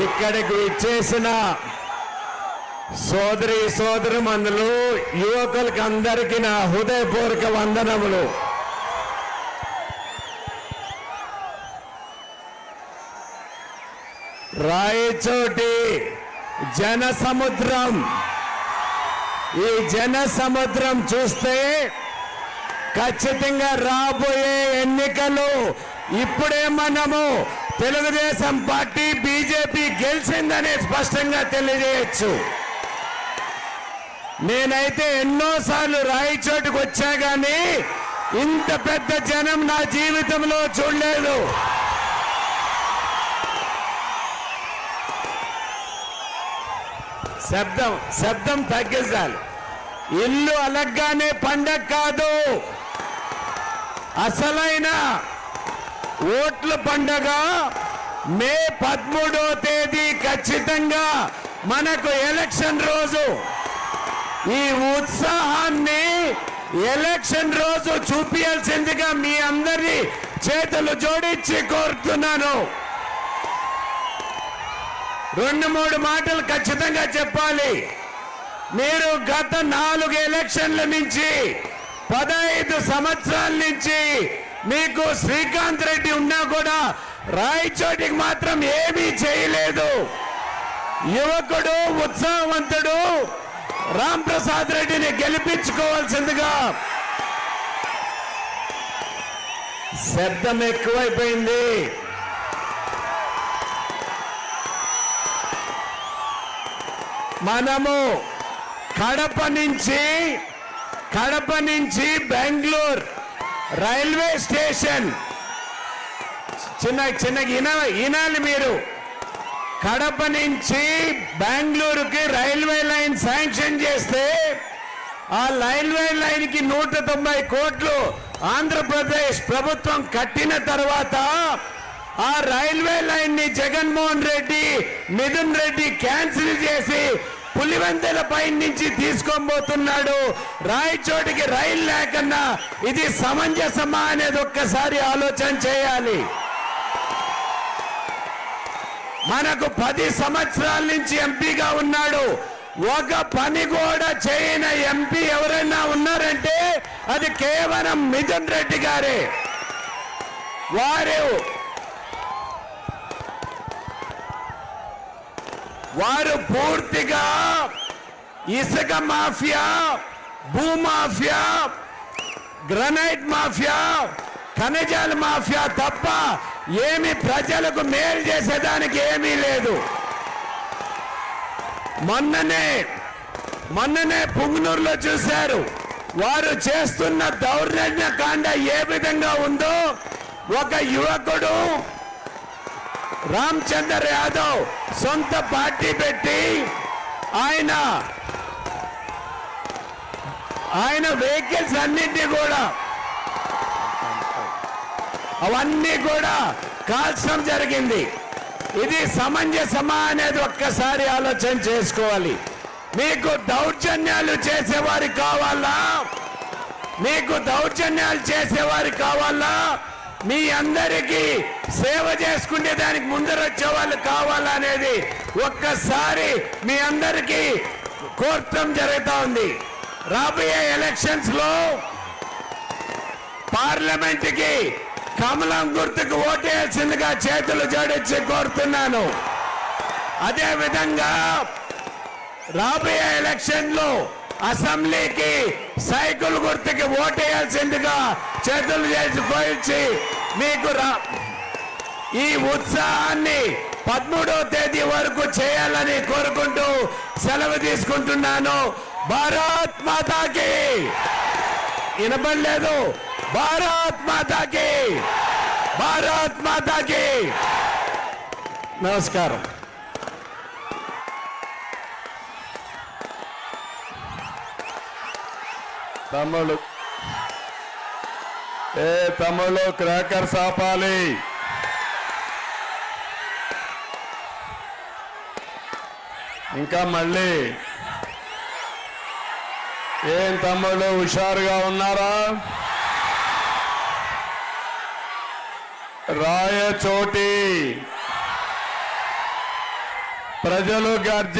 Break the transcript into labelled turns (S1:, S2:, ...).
S1: ఇక్కడికి ఇచ్చేసిన సోదరి సోదరు మందులు యువకులకి అందరికీ నా హృదయపూర్వక వందనములు. రాయచోటి జన సముద్రం ఈ జన సముద్రం చూస్తే ఖచ్చితంగా రాబోయే ఎన్ని ఎన్నికలు ఇప్పుడే మనము తెలుగుదేశం పార్టీ బీజేపీ గెలిచిందని స్పష్టంగా తెలియజేయచ్చు. నేనైతే ఎన్నోసార్లు రాయచోటుకు వచ్చా కానీ ఇంత పెద్ద జనం నా జీవితంలో చూడలేదు. శబ్దం శబ్దం తగ్గించాలి. ఇల్లు అలగ్గానే పండగ కాదు. అసలైన ఓట్ల పండగ మే పదమూడో తేదీ ఖచ్చితంగా మనకు ఎలక్షన్ రోజు. ఈ ఉత్సాహాన్ని ఎలక్షన్ రోజు చూపించాల్సిందిగా మీ అందరి చేతులు జోడించి కోరుతున్నాను. రెండు మూడు మాటలు ఖచ్చితంగా చెప్పాలి. మీరు గత నాలుగు ఎలక్షన్ల నుంచి పదహైదు సంవత్సరాల నుంచి మీకు శ్రీకాంత్ రెడ్డి ఉన్నా కూడా రాయచోటికి మాత్రం ఏమీ చేయలేదు. యువకుడు ఉత్సాహవంతుడు రామ్ ప్రసాద్ రెడ్డిని గెలిపించుకోవాల్సిందిగా శబ్దం ఎక్కువైపోయింది. మనము కడప నుంచి కడప నుంచి బెంగళూరు రైల్వే స్టేషన్. చిన్న చిన్న ఇన ఇనాలి మీరు. కడప నుంచి బెంగళూరుకి రైల్వే లైన్ శాంక్షన్ చేస్తే ఆ రైల్వే లైన్కి నూట తొంభై కోట్లు ఆంధ్రప్రదేశ్ ప్రభుత్వం కట్టిన తర్వాత ఆ రైల్వే లైన్ని జగన్మోహన్ రెడ్డి మిథున్ రెడ్డి క్యాన్సిల్ చేసి పులివెందెల పై నుంచి తీసుకోబోతున్నాడు రాయచోటికి రైలు లేకన్నా ఇది సమంజసమా అనేది ఒక్కసారి ఆలోచన చేయాలి. మనకు పది సంవత్సరాల నుంచి ఎంపీగా ఉన్నాడు. ఒక పని కూడా చేయని ఎంపీ ఎవరైనా ఉన్నారంటే అది కేవలం మిథున్ రెడ్డి గారే. వారు వారు పూర్తిగా ఇసుక మాఫియా భూమాఫియా గ్రనైట్ మాఫియా ఖనిజాల మాఫియా తప్ప ఏమి ప్రజలకు మేలు చేసేదానికి ఏమీ లేదు. మొన్ననే మొన్ననే పుంగనూరులో చూశారు. వారు చేస్తున్న దౌర్జన్య కాండ ఏ విధంగా ఉందో ఒక యువకుడు రామచందర్ యాదవ్ సొంత పార్టీ పెట్టి ఆయన ఆయన వెహికల్స్ అన్నింటినీ కూడా అవన్నీ కూడా కాల్చడం జరిగింది. ఇది సమంజసమా అనేది ఒక్కసారి ఆలోచన చేసుకోవాలి. మీకు దౌర్జన్యాలు చేసేవారు కావాలా? మీకు దౌర్జన్యాలు చేసేవారు కావాలా? మీ అందరికీ సేవ చేసుకునే దానికి ముందరొచ్చే వాళ్ళు కావాలనేది ఒక్కసారి మీ అందరికీ కోరటం జరుగుతూ ఉంది. రాబోయే ఎలక్షన్స్లో పార్లమెంట్ కమలం గుర్తుకు ఓటేయాల్సిందిగా చేతులు జోడించి కోరుతున్నాను. అదేవిధంగా రాబోయే ఎలక్షన్లో అసెంబ్లీకి సైకిల్ గుర్తుకి ఓటేయాల్సిందిగా చేతులు చేసి కోయించి మీకు రా ఈ ఉత్సాహాన్ని పదమూడవ తేదీ వరకు చేయాలని కోరుకుంటూ సెలవు తీసుకుంటున్నాను. భారత్ మాతాకి! వినపడలేదు. భారత్ మాతాకి! భారత్ మాతాకి! నమస్కారం.
S2: తమ్ముళ్ళు. ఏ తమ్ముళ్ళు క్రాకర్స్ ఆపాలి ఇంకా మళ్ళీ. ఏం తమ్ముళ్ళు హుషారుగా ఉన్నారా? రాయచోటి. ప్రజలు గర్జ